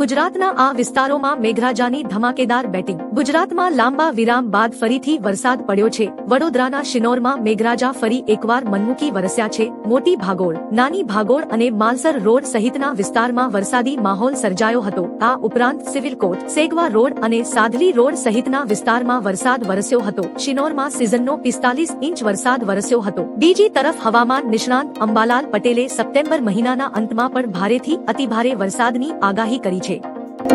ગુજરાતના આ વિસ્તારોમાં મેઘરાજાની ધમાકેદાર બેટિંગ. ગુજરાતમાં લાંબા વિરામ બાદ ફરીથી વરસાદ પડ્યો છે. વડોદરાના શિનોરમાં મેઘરાજા ફરી એકવાર મનમુકી વરસ્યા છે. મોટી ભાગોળ, નાની ભાગોળ અને માલસર રોડ સહિતના વિસ્તારમાં વરસાદી માહોલ સર્જાયો હતો. આ ઉપરાંત સિવિલ કોર્ટ સેગવા રોડ અને સાધલી રોડ સહિતના વિસ્તારમાં વરસાદ વરસ્યો હતો. શિનોરમાં સિઝનનો પિસ્તાલીસ ઇંચ વરસાદ વરસ્યો હતો. બીજી તરફ હવામાન નિષ્ણાંત અંબાલાલ પટેલે સપ્ટેમ્બર મહિનાના અંતમાં પણ ભારેથી અતિભારે વરસાદની આગાહી કરી છે.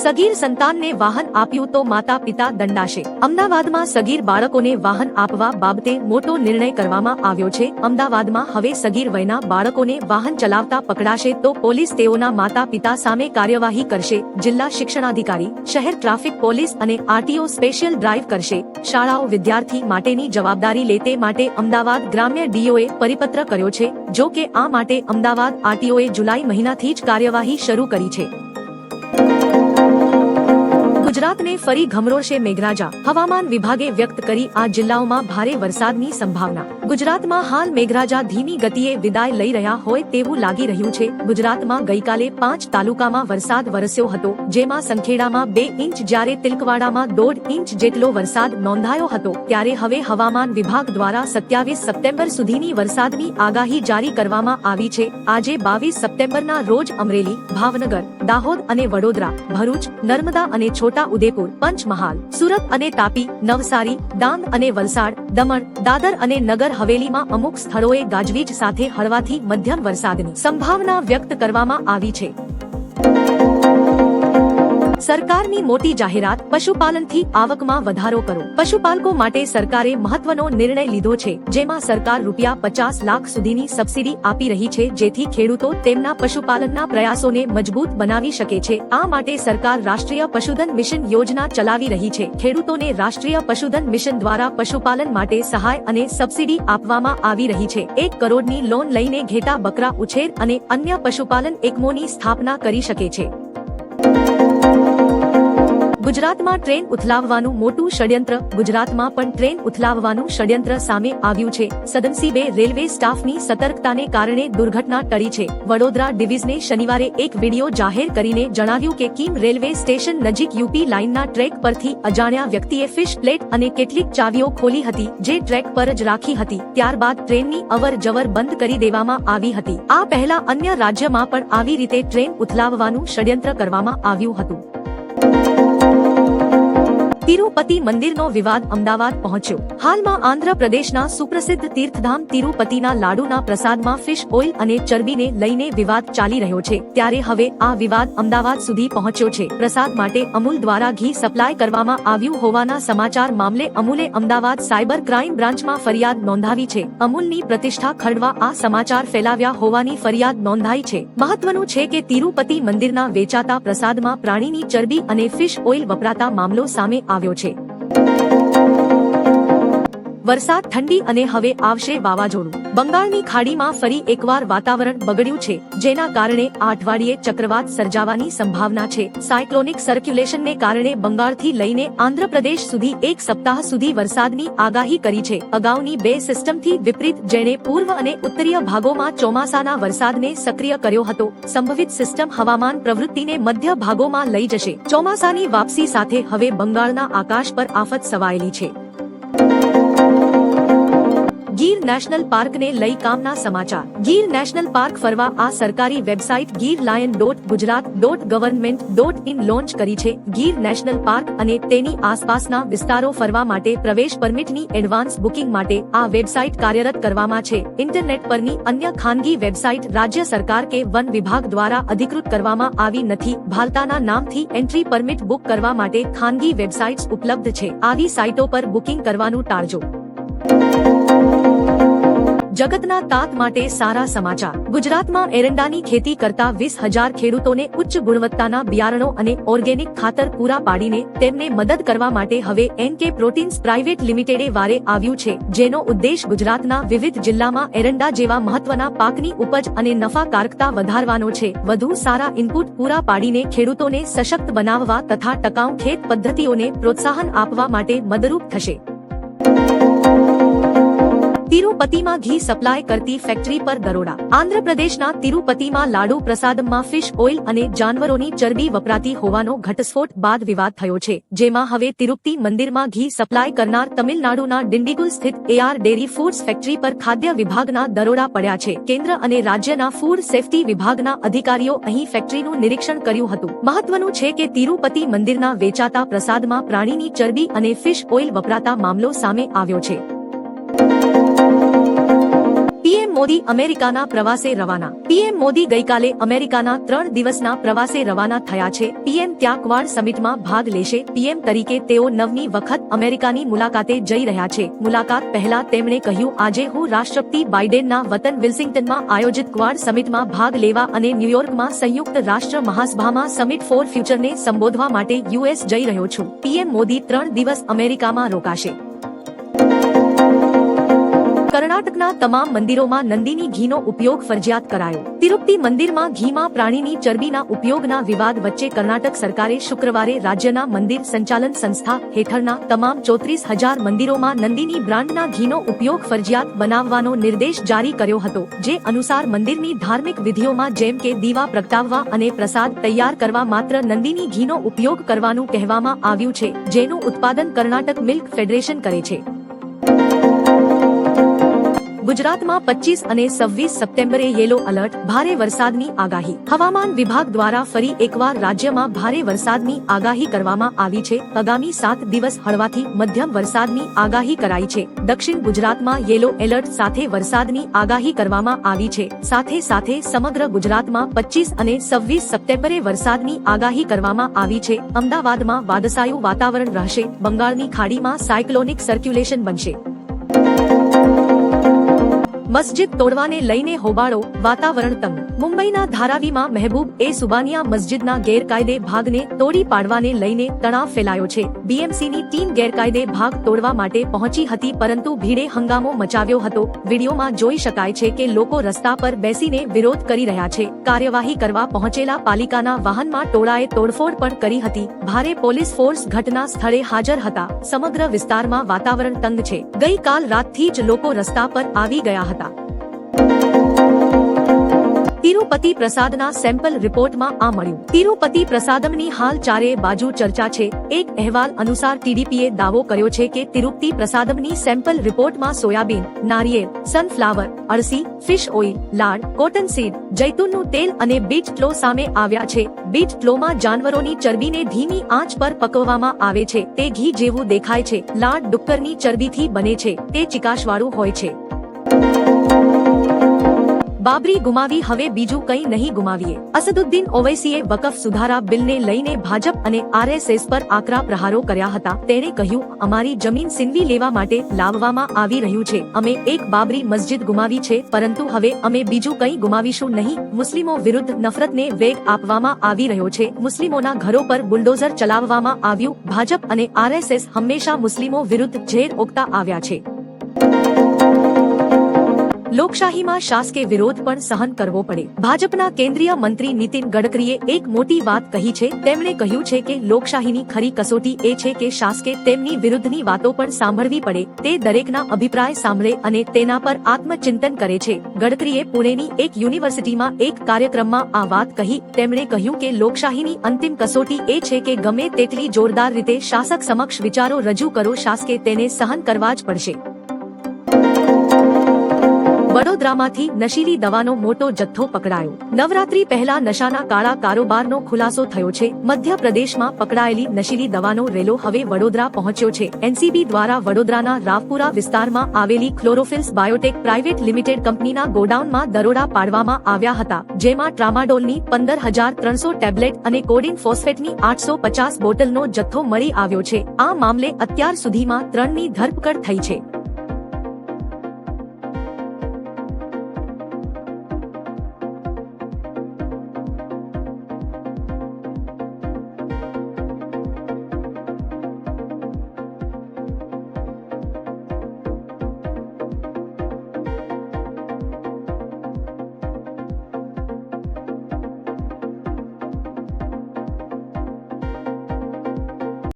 સગીર સંતાનને વાહન આપ્યું તો માતા પિતા દંડાશે. અમદાવાદમાં સગીર બાળકોને વાહન આપવા બાબતે મોટો નિર્ણય કરવામાં આવ્યો છે. અમદાવાદમાં હવે સગીર વયના બાળકોને વાહન ચલાવતા પકડાશે તો પોલીસ તેઓના માતા પિતા સામે કાર્યવાહી કરશે. જિલ્લા શિક્ષણાધિકારી, શહેર ટ્રાફિક પોલીસ અને આરટીઓ સ્પેશિયલ ડ્રાઇવ કરશે. શાળાઓ વિદ્યાર્થી માટેની જવાબદારી લે તે માટે અમદાવાદ ગ્રામ્ય ડીઓએ પરિપત્ર કર્યો છે. જો કે આ માટે અમદાવાદ આરટીઓએ જુલાઈ મહિનાથી જ કાર્યવાહી શરૂ કરી છે. ગુજરાતને ફરી ગમરોળશે મેઘરાજા. હવામાન વિભાગે વ્યક્ત કરી આ જિલ્લાઓમાં ભારે વરસાદની સંભાવના. ગુજરાતમાં હાલ મેઘરાજા ધીમી ગતિએ વિદાય લઈ રહ્યા હોય તેવું લાગી રહ્યું છે. ગુજરાતમાં ગઈકાલે પાંચ તાલુકામાં વરસાદ વરસ્યો હતો, જેમાં સંખેડામાં બે ઇંચ, જ્યારે તિલકવાડામાં દોઢ ઇંચ જેટલો વરસાદ નોંધાયો હતો. ત્યારે હવે હવામાન વિભાગ દ્વારા સત્યાવીસ સપ્ટેમ્બર સુધીની વરસાદની આગાહી જારી કરવામાં આવી છે. આજે બાવીસ સપ્ટેમ્બરના રોજ અમરેલી, ભાવનગર દાહોદ અને વડોદરા, ભરૂચ, નર્મદા અને છોટા ઉદેપુર, પંચમહાલ, સુરત અને તાપી, નવસારી, ડાંગ અને વલસાડ, દમણ, દાદર અને નગર હવેલીમાં અમુક સ્થળોએ ગાજવીજ સાથે હળવાથી મધ્યમ વરસાદની સંભાવના વ્યક્ત કરવામાં આવી છે. સરકારની મોટી જાહેરાત પશુપાલનથી આવકમાં વધારો કરો. પશુપાલકો માટે સરકારે મહત્વનો નિર્ણય લીધો છે, જેમાં સરકાર રૂપિયા પચાસ લાખ સુધીની સબસિડી આપી રહી છે, જેથી ખેડૂતો તેમના પશુપાલનના પ્રયાસોને મજબૂત બનાવી શકે છે. આ માટે સરકાર રાષ્ટ્રીય પશુધન મિશન યોજના ચલાવી રહી છે. ખેડૂતોને રાષ્ટ્રીય પશુધન મિશન દ્વારા પશુપાલન માટે સહાય અને સબસિડી આપવામાં આવી રહી છે. એક કરોડની લોન લઈને ઘેટા, બકરા ઉછેર અને અન્ય પશુપાલન એકમોની સ્થાપના કરી શકે છે. ગુજરાતમાં ટ્રેન ઉથલાવવાનું મોટું ષડયંત્ર, ગુજરાતમાં પણ ટ્રેન ઉથલાવવાનું ષડયંત્ર સામે આવ્યું છે. સદનસીબે રેલવે સ્ટાફની સતર્કતાને કારણે દુર્ઘટના ટળી છે. વડોદરા ડિવિઝને શનિવારે એક વિડિયો જાહેર કરીને જણાવ્યું કે કિમ રેલવે સ્ટેશન નજીક યુપી લાઇનના ટ્રેક પરથી અજાણ્યા વ્યક્તિએ ફિશ પ્લેટ અને કેટલીક ચાવીઓ ખોલી હતી, જે ટ્રેક પર જ રાખી હતી. ત્યારબાદ ટ્રેનની અવર જવર બંધ કરી દેવામાં આવી હતી. આ પહેલા અન્ય રાજ્યમાં પણ આવી રીતે ટ્રેન ઉથલાવવાનું ષડયંત્ર કરવામાં આવ્યું હતું. તિરુપતિ મંદિરનો વિવાદ અમદાવાદ પહોંચ્યો. હાલમાં આંધ્રપ્રદેશના સુપ્રસિદ્ધ તીર્થધામ તિરુપતિના લાડુના પ્રસાદમાં ફિશ ઓઇલ અને ચરબીને લઈને વિવાદ ચાલી રહ્યો છે. ત્યારે હવે આ વિવાદ અમદાવાદ સુધી પહોંચ્યો છે. પ્રસાદ માટે અમૂલ દ્વારા ઘી સપ્લાય કરવામાં આવ્યું હોવાના સમાચાર મામલે અમૂલે અમદાવાદ સાયબર ક્રાઇમ બ્રાન્ચમાં ફરિયાદ નોંધાવી છે. અમૂલની પ્રતિષ્ઠા ખરડવા આ સમાચાર ફેલાવ્યા હોવાની ફરિયાદ નોંધાઈ છે. મહત્વનું છે કે તિરુપતિ મંદિરના વેચાતા પ્રસાદમાં પ્રાણીની ચરબી અને ફિશ ઓઇલ વપરાતા મામલો સામે આવ્યો છે વરસાદ ઠંડી અને હવે આવશે વાવાઝોડું. બંગાળની ખાડીમાં ફરી એકવાર વાતાવરણ બગડ્યું છે, જેના કારણે આ અઠવાડિયે ચક્રવાત સર્જાવાની સંભાવના છે. સાયક્લોનિક સર્ક્યુલેશનને કારણે બંગાળથી લઈને આંધ્રપ્રદેશ સુધી એક સપ્તાહ સુધી વરસાદની આગાહી કરી છે. અગાઉની બે સિસ્ટમથી વિપરીત, જેણે પૂર્વ અને ઉત્તરીય ભાગોમાં ચોમાસાના વરસાદને સક્રિય કર્યો હતો. સંભવિત સિસ્ટમ હવામાન પ્રવૃત્તિને મધ્ય ભાગોમાં લઈ જશે. ચોમાસાની વાપસી સાથે હવે બંગાળના આકાશ પર આફત સવાયેલી છે. ગીર નેશનલ પાર્કને લઈ કામના સમાચાર. ગીર નેશનલ પાર્ક ફરવા આ સરકારી website Gir lion dot Gujarat dot government dot in launch કરી છે. ગીર નેશનલ પાર્ક અને તેની આસપાસના વિસ્તારો ફરવા માટે પ્રવેશ પરમિટની એડવાન્સ બુકિંગ માટે આ વેબસાઇટ કાર્યરત કરવામાં છે. ઇન્ટરનેટ પરની અન્ય ખાનગી વેબસાઇટ રાજ્ય સરકાર કે વન વિભાગ દ્વારા અધિકૃત કરવામાં આવી નથી. ભારતાના નામથી એન્ટ્રી પરમિટ બુક કરવા માટે ખાનગી વેબસાઇટ્સ ઉપલબ્ધ છે. આવી સાઇટો પર બુકિંગ કરવાનું ટાળજો. જગતના તાત માટે સારા સમાચાર. ગુજરાતમાં એરંડાની ખેતી કરતા વીસ હજાર ખેડૂતોને ઉચ્ચ ગુણવત્તાના બિયારણો અને ઓર્ગેનિક ખાતર પૂરા પાડીને તેમને મદદ કરવા માટે હવે એનકે પ્રોટીન્સ પ્રાઇવેટ લિમિટેડે વારે આવ્યું છે, જેનો ઉદ્દેશ ગુજરાતના વિવિધ જિલ્લામાં એરંડા જેવા મહત્વના પાકની ઉપજ અને નફાકારકતા વધારવાનો છે. વધુ સારા ઇનપુટ પૂરા પાડીને ખેડૂતોને સશક્ત બનાવવા તથા ટકાઉ ખેત પદ્ધતિઓને પ્રોત્સાહન આપવા માટે મદદરૂપ થશે. તિરુપતિમાં ઘી સપ્લાય કરતી ફેક્ટરી પર દરોડા. આંધ્રપ્રદેશના તિરુપતિમાં લાડુ પ્રસાદમાં ફિશ ઓઇલ અને જાનવરોની ચરબી વપરાતી હોવાનો ઘટસ્ફોટ બાદ વિવાદ થયો છે, જેમાં હવે તિરુપતિ મંદિરમાં ઘી સપ્લાય કરનાર તમિલનાડુના ડિંડીગુલ સ્થિત એઆર ડેરી ફૂડ્સ ફેક્ટરી પર ખાદ્ય વિભાગના દરોડા પડ્યા છે. કેન્દ્ર અને રાજ્યના ફૂડ સેફટી વિભાગના અધિકારીઓ અહીં ફેક્ટરીનું નિરીક્ષણ કર્યું હતું. મહત્વનું છે કે તિરુપતિ મંદિરના વેચાતા પ્રસાદમાં પ્રાણીની ચરબી અને ફિશ ઓઇલ વપરાતા મામલો સામે આવ્યો છે. પીએમ મોદી અમેરિકાના પ્રવાસે રવાના. પીએમ મોદી ગઈકાલે અમેરિકાના ત્રણ દિવસના પ્રવાસે રવાના થયા છે. પીએમ ત્યાં ક્વાડ સમિટમાં ભાગ લેશે. પીએમ તરીકે તેઓ નવમી વખત અમેરિકાની મુલાકાતે જઈ રહ્યા છે. મુલાકાત પહેલા તેમણે કહ્યું, આજે હું રાષ્ટ્રપતિ બાઇડેનના વતન વિલ્સિંગ્ટનમાં આયોજિત ક્વાડ સમિટમાં ભાગ લેવા અને ન્યૂયોર્કમાં સંયુક્ત રાષ્ટ્ર મહાસભામાં સમિટ ફોર ફ્યુચરને સંબોધવા માટે યુએસ જઈ રહ્યો છું. પીએમ મોદી ત્રણ દિવસ અમેરિકામાં રોકાશે. કર્ણાટકના તમામ મંદિરોમાં નંદીની ઘીનો ઉપયોગ ફરજિયાત કરાયો. તિરુપતિ મંદિરમાં ઘીમાં પ્રાણીની ચરબીના ઉપયોગના વિવાદ વચ્ચે કર્ણાટક સરકારે શુક્રવારે રાજ્યના મંદિર સંચાલન સંસ્થા હેઠળના તમામ ચોત્રીસ હજાર મંદિરોમાં નંદીની બ્રાન્ડના ઘીનો ઉપયોગ ફરજિયાત બનાવવાનો નિર્દેશ જારી કર્યો હતો, જે અનુસાર મંદિરની ધાર્મિક વિધિઓમાં જેમ કે દીવા પ્રગટાવવા અને પ્રસાદ તૈયાર કરવા માત્ર નંદીની ઘીનો ઉપયોગ કરવાનું કહેવામાં આવ્યું છે, જેનું ઉત્પાદન કર્ણાટક મિલ્ક ફેડરેશન કરે છે. ગુજરાતમાં પચીસ અને છવ્વીસ સપ્ટેમ્બરે યેલો અલર્ટ ભારે વરસાદની આગાહી. હવામાન વિભાગ દ્વારા ફરી એકવાર રાજ્યમાં ભારે વરસાદની આગાહી કરવામાં આવી છે. આગામી સાત દિવસ હળવાથી મધ્યમ વરસાદની આગાહી કરાઈ છે. દક્ષિણ ગુજરાતમાં યેલો એલર્ટ સાથે વરસાદની આગાહી કરવામાં આવી છે. સાથે સાથે સમગ્ર ગુજરાતમાં પચીસ અને છવ્વીસ સપ્ટેમ્બરે વરસાદની આગાહી કરવામાં આવી છે. અમદાવાદમાં વાદસાયું વાતાવરણ રહેશે. બંગાળની ખાડીમાં સાયક્લોનિક સર્ક્યુલેશન બનશે. મસ્જિદ તોડવાને લઈને હોબાળો, વાતાવરણ તંગ. મુંબઈના ધારાવીમાં મહેબૂબ એ સુબાનિયા મસ્જિદના ગેરકાયદે ભાગને તોડી પાડવાને લઈને તણાવ ફેલાયો છે. બીએમસીની ટીમ ગેરકાયદે ભાગ તોડવા માટે પહોંચી હતી, પરંતુ ભીડે હંગામો મચાવ્યો હતો. વિડીયોમાં જોઈ શકાય છે કે લોકો રસ્તા પર બેસીને વિરોધ કરી રહ્યા છે. કાર્યવાહી કરવા પહોંચેલા પાલિકાના વાહનમાં ટોળાએ તોડફોડ પણ કરી હતી. ભારે પોલીસ ફોર્સ ઘટના સ્થળે હાજર હતા. સમગ્ર વિસ્તારમાં વાતાવરણ તંગ છે. ગઈકાલ રાતથી જ લોકો રસ્તા પર આવી ગયા હતા. તિરુપતિ પ્રસાદના સેમ્પલ રિપોર્ટમાં આ મળ્યું. તિરુપતિ પ્રસાદમની હાલ ચારે બાજુ ચર્ચા છે. એક અહેવાલ અનુસાર ટીડીપીએ દાવો કર્યો છે કે તિરુપતિ પ્રસાદમની સેમ્પલ રિપોર્ટમાં સોયાબીન, નારિયેળ sunflower અળસી fish oil lard cotton seed જૈતુનનું તેલ અને બીટ ફ્લો સામે આવ્યા છે. બીટ ફ્લોમાં જાનવરોની ચરબીને ધીમી આંચ પર પકવવામાં આવે છે. તે ઘી જેવું દેખાય છે. લાડ ડુક્કરની ચરબીથી બને છે. તે ચિકાશવાળું હોય છે. બાબરી ગુમાવી, હવે બીજું કંઈ નહીં ગુમાવીએ. અસદુદ્દીન ઓવૈસીએ વકફ સુધારા બિલને લઈને ભાજપ અને આરએસએસ પર આકરા પ્રહારો કર્યા હતા. તેણે કહ્યું, અમારી જમીન સિનવી લેવા માટે લાવવામાં આવી રહ્યું છે. અમે એક બાબરી મસ્જિદ ગુમાવી છે, પરંતુ હવે અમે બીજું કંઈ ગુમાવીશું નહીં. મુસ્લિમો વિરુદ્ધ નફરતને વેગ આપવામાં આવી રહ્યો છે. મુસ્લિમોના ઘરો પર બુલડોઝર ચલાવવામાં આવ્યું. ભાજપ અને આરએસએસ હંમેશા મુસ્લિમો વિરુદ્ધ ઝેર ઓગતા આવ્યા છે. લોકશાહીમાં શાસકે વિરોધ પણ સહન કરવો પડે. ભાજપના કેન્દ્રીય મંત્રી નીતિન ગડકરીએ એક મોટી વાત કહી છે. તેમણે કહ્યું છે કે લોકશાહીની ખરી કસોટી એ છે કે શાસકે તેમની વિરુદ્ધની વાતો પણ સાંભળવી પડે. તે દરેકના અભિપ્રાય સાંભળે અને તેના પર આત્મચિંતન કરે છે. ગડકરીએ પુણેની એક યુનિવર્સિટીમાં એક કાર્યક્રમમાં આ વાત કહી. તેમણે કહ્યું કે લોકશાહીની અંતિમ કસોટી એ છે કે ગમે તેટલી જોરદાર રીતે શાસક સમક્ષ વિચારો રજૂ કરો, શાસકે તેને સહન કરવા જ પડશે. વડોદરામાંથી નશીલી દવાનો મોટો જથ્થો પકડાયો. નવરાત્રી પહેલા નશાના કાળા કારોબારનો ખુલાસો થયો છે. મધ્યપ્રદેશમાં પકડાયેલી નશીલી દવાનો રેલો હવે વડોદરા પહોંચ્યો છે. એનસીબી દ્વારા વડોદરાના રાવપુરા વિસ્તારમાં આવેલી ક્લોરોફિલ્સ બાયોટેક પ્રાઇવેટ લિમિટેડ કંપનીના ગોડાઉનમાં દરોડા પાડવામાં આવ્યા હતા, જેમાં ટ્રામાડોલની પંદર હજાર ત્રણસો ટેબ્લેટ અને કોડિન ફોસ્ફેટની આઠસો પચાસ બોટલનો જથ્થો મળી આવ્યો છે. આ મામલે અત્યાર સુધીમાં ત્રણની ધરપકડ થઈ છે.